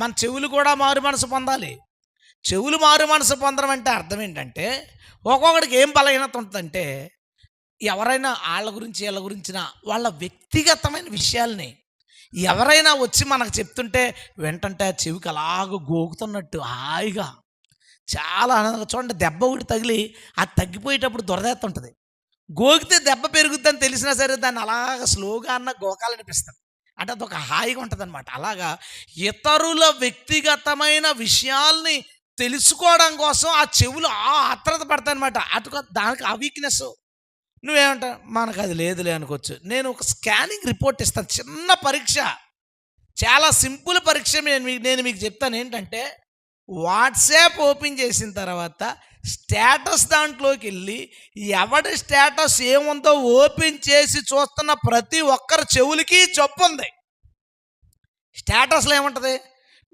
మన చెవులు కూడా మారు మనసు పొందాలి. చెవులు మారు మనసు పొందడం అంటే అర్థం ఏంటంటే ఒక్కొక్కడికి ఏం బలహీనత ఉంటుందంటే ఎవరైనా వాళ్ళ గురించి వీళ్ళ గురించిన వాళ్ళ వ్యక్తిగతమైన విషయాల్ని ఎవరైనా వచ్చి మనకు చెప్తుంటే వెంటంటే ఆ చెవికి అలాగ గోకుతున్నట్టు హాయిగా చాలా ఆనందంగా చూడండి దెబ్బ ఒకటి తగిలి అది తగ్గిపోయేటప్పుడు దొరదేస్తుంటుంది గోకితే దెబ్బ పెరుగుద్దని తెలిసినా సరే దాన్ని అలాగ స్లోగా అన్న గోకాలనిపిస్తుంది. అంటే అదొక హాయిగా ఉంటుంది అనమాట అలాగా ఇతరుల వ్యక్తిగతమైన విషయాల్ని తెలుసుకోవడం కోసం ఆ చెవులు ఆ ఆత్రత పడతాయి అనమాట అటు దానికి ఆ వీక్నెస్ నువ్వేమంటావు మనకు అది లేదులే అనుకోవచ్చు. నేను ఒక స్కానింగ్ రిపోర్ట్ ఇస్తాను. చిన్న పరీక్ష. చాలా సింపుల్ పరీక్ష నేను మీకు నేను మీకు చెప్తాను ఏంటంటే వాట్సాప్ ఓపెన్ చేసిన తర్వాత స్టేటస్ దాంట్లోకి వెళ్ళి ఎవడి స్టేటస్ ఏముందో ఓపెన్ చేసి చూస్తున్న ప్రతి ఒక్కరి చెవులకి జబ్బు ఉంది. స్టేటస్లో ఏముంటుంది?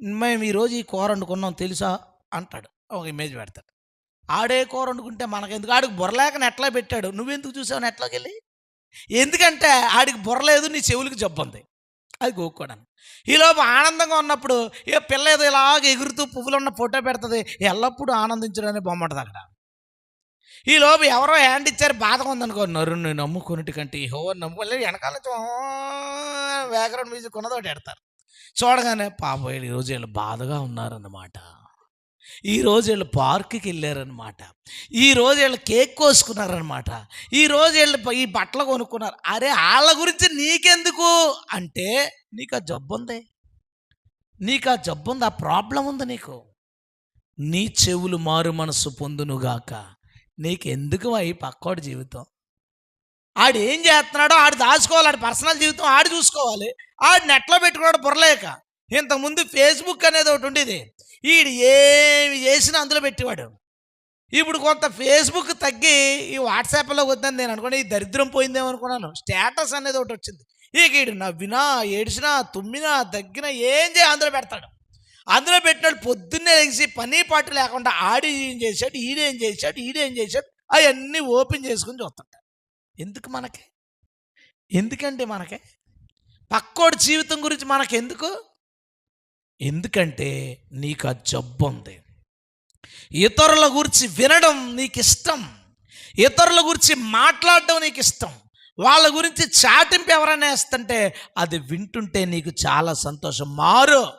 మేము ఈరోజు ఈ కూర వండుకున్నాం తెలుసా? అంటాడు. ఒక ఇమేజ్ పెడతాడు ఆడే కూర వండుకుంటే మనకెందుకు? ఆడికి బుర్రలేక నెట్లో పెట్టాడు. నువ్వెందుకు చూసావు నెట్లోకి వెళ్ళి? ఎందుకంటే ఆడికి బుర్రలేదు నీ చెవులకి జబ్బు ఉంది. అది గోక్కోడానికి ఈలోపు ఆనందంగా ఉన్నప్పుడు ఏ పిల్ల ఏదో ఇలాగ ఎగురుతూ పువ్వులు ఉన్న ఫోటో పెడుతుంది ఎల్లప్పుడూ ఆనందించడానికి బొమ్మ అక్కడ. ఈ లోపు ఎవరో హ్యాండ్ ఇచ్చారు బాధగా ఉందనుకో నరుణ్ణి నమ్ముకున్నట్టు కంటే హో నమ్ముకోలేదు వెనకాల నుంచి బ్యాక్గ్రౌండ్ మ్యూజిక్ ఉన్నది ఒకటి పెడతారు చూడగానే పాప ఈరోజు వీళ్ళు బాధగా ఉన్నారన్నమాట. ఈ రోజు వీళ్ళు పార్క్కి వెళ్ళారనమాట ఈ రోజు వీళ్ళు కేక్ కోసుకున్నారనమాట ఈ రోజు వీళ్ళు ఈ బట్టలు కొనుక్కున్నారు. అరే వాళ్ళ గురించి నీకెందుకు? అంటే నీకు ఆ జబ్బు ఉంది. నీకు ఆ జబ్బు ఉంది ఆ ప్రాబ్లం ఉంది నీకు. నీ చెవులు మారు మనసు పొందునుగాక. నీకెందుకు అయి పక్కోడి జీవితం? ఆడు ఏం చేస్తున్నాడో ఆడు దాచుకోవాలి. ఆడు పర్సనల్ జీవితం ఆడు చూసుకోవాలి. ఆడు నెట్లో పెట్టుకున్నాడు బుర్రలేక ఇంతకుముందు ఫేస్బుక్ అనేది ఒకటి ఉండేది. ఈడు ఏమి చేసినా అందులో పెట్టేవాడు. ఇప్పుడు కొంత ఫేస్బుక్ తగ్గి ఈ వాట్సాప్లో వద్దని నేను అనుకున్నా ఈ దరిద్రం పోయిందేమో అనుకున్నాను. స్టేటస్ అనేది ఒకటి వచ్చింది. ఇక ఈడు నవ్వినా ఏడిచినా తుమ్మినా తగ్గినా ఏం చేయ అందులో పెడతాడు. అందులో పెట్టినాడు పొద్దున్నే లేచి పని పాటు లేకుండా ఆడి ఏం చేశాడు ఈడేం చేశాడు ఈడేం చేశాడు అవన్నీ ఓపెన్ చేసుకుని చూస్తుంటాడు. ఎందుకు మనకి? ఎందుకండి మనకి? పక్కోడి జీవితం గురించి మనకెందుకు? ఎందుకంటే నీకు ఆ జబ్బు ఉంది. ఇతరుల గురించి వినడం నీకు ఇష్టం ఇతరుల గురించి మాట్లాడడం నీకు ఇష్టం వాళ్ళ గురించి చాటింపు ఎవరైనా వేస్తుంటే అది వింటుంటే నీకు చాలా సంతోషం. మారు